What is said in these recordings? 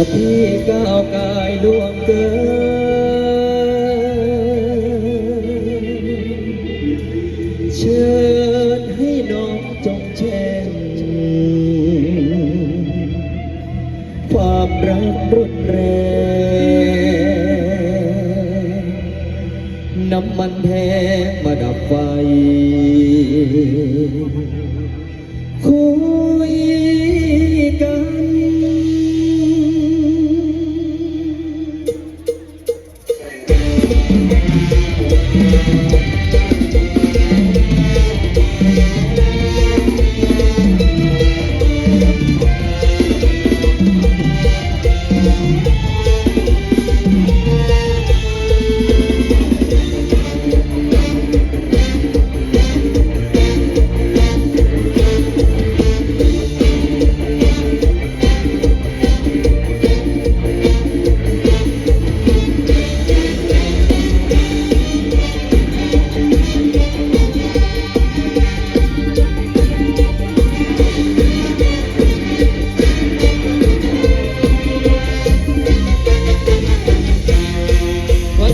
ากพี่ก้าวกายล่วงเกินเชิญให้น้องจงแช่งความรักรุนแรงน้ำมันแห้งมาดับไฟ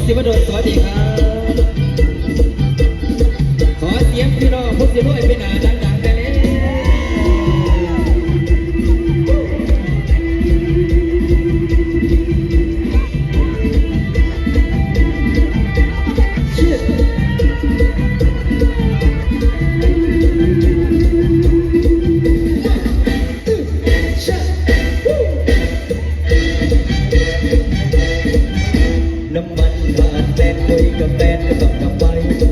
ศิวดลสวัสดีครับ การเต้นคุยกับแฟก็ต้องทำไว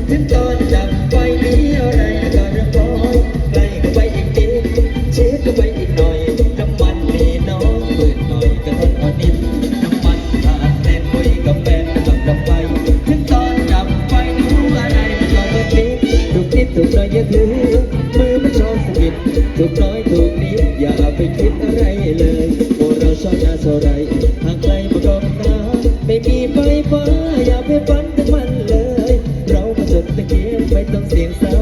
ถึงตอนจากไปมีอะไรก็รียบร้อยใกล้เข้ไปอีกนิดเช็ดเข้อีกหน่อยน้ำมันมีน้องเปิดหน่อยก็ทนนิดน้ำมันขาดเต้นกับแฟนก็ต้องทไวถึงตอนจากไปรู้อะไรก็รียบร้อยนิดกนิดทุกหน่อยย่าถือมือมันชอบสะกิดทุกหน่อย tão sensacional.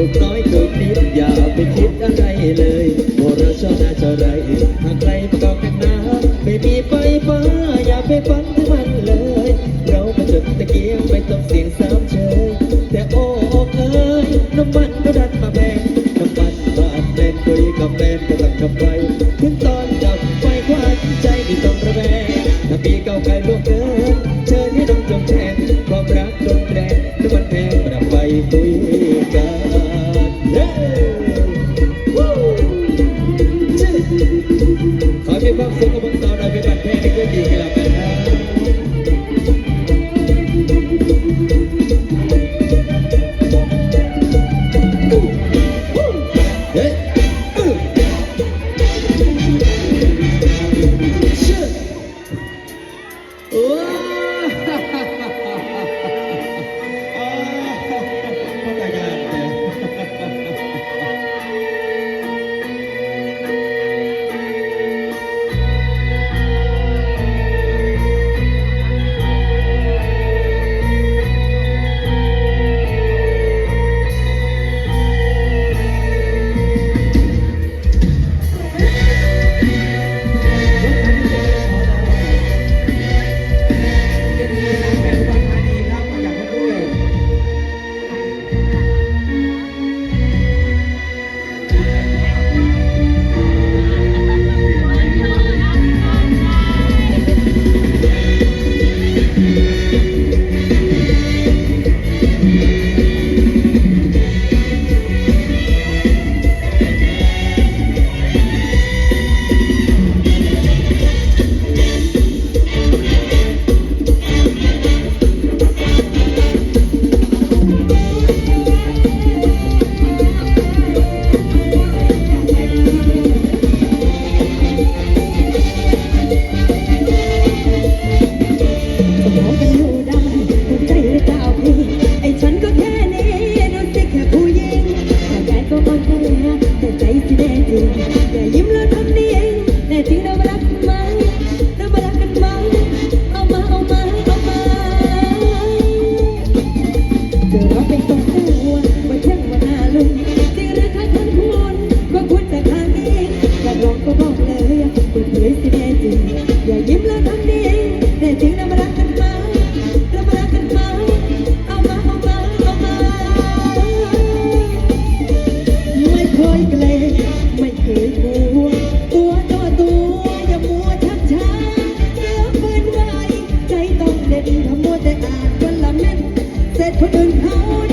Detroit. เด็นถ้มัวแต่อ่านวันละเม็ดเสร็จคนอื่นเขา